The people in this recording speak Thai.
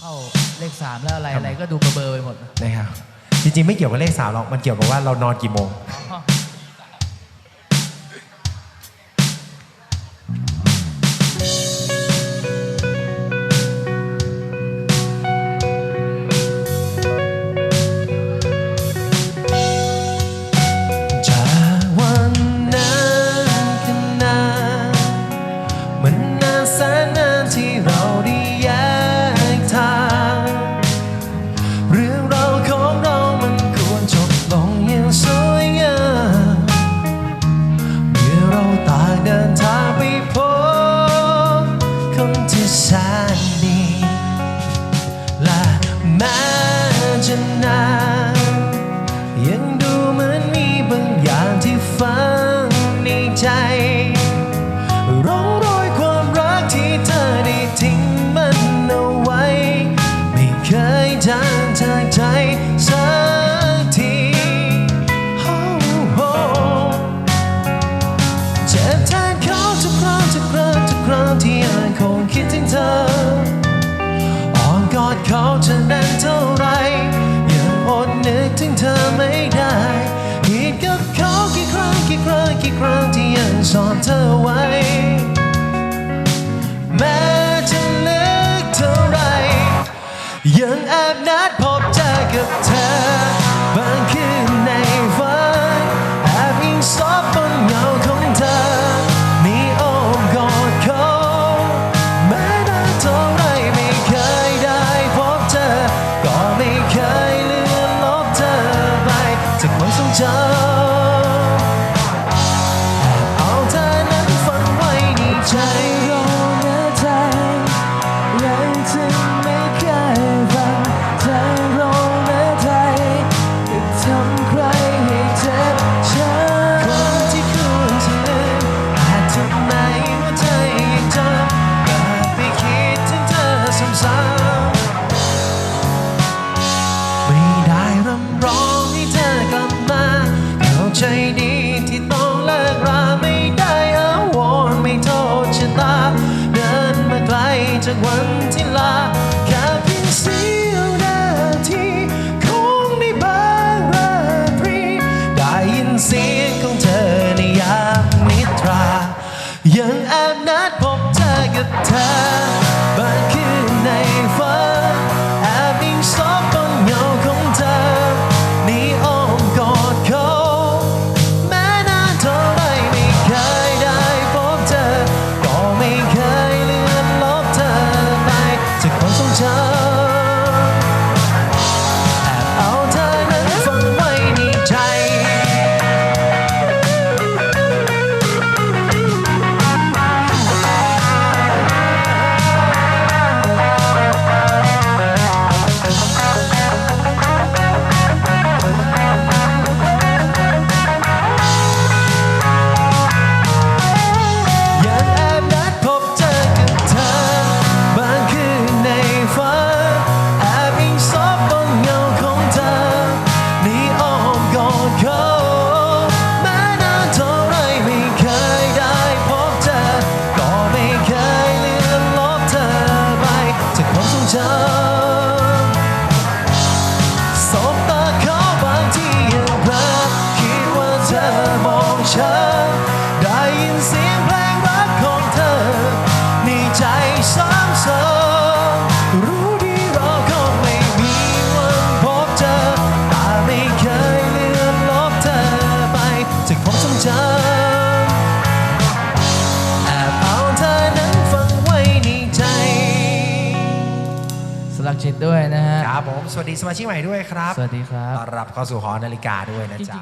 เข้าเลขสามแล้วอะไรอะไรก็ดูเบอร์ไปหมด นะครับจริงๆไม่เกี่ยวกับเลขสามหรอกมันเกี่ยวกับว่าเรานอนกี่โมง นั้นเท่าไรยังอดนึกถึงเธอไม่ได้ผิดกับเขากี่ครั้งกี่ครั้งกี่ครั้งที่ยังสอนเธอไว้ ใจดีที่ต้องเลิกราไม่ได้อาวรไม่โทษชะตา เดินมาไกลจากวันที่ลาแค่เพียงเสียวนาทีคงได้บางราพีได้ยินเสียงักจิตด้วยนะฮะ ครับผม สวัสดีสมาชิกใหม่ด้วยครับ สวัสดีครับ ต้อนรับเข้าสู่หอนาฬิกาด้วยนะจ๊ะ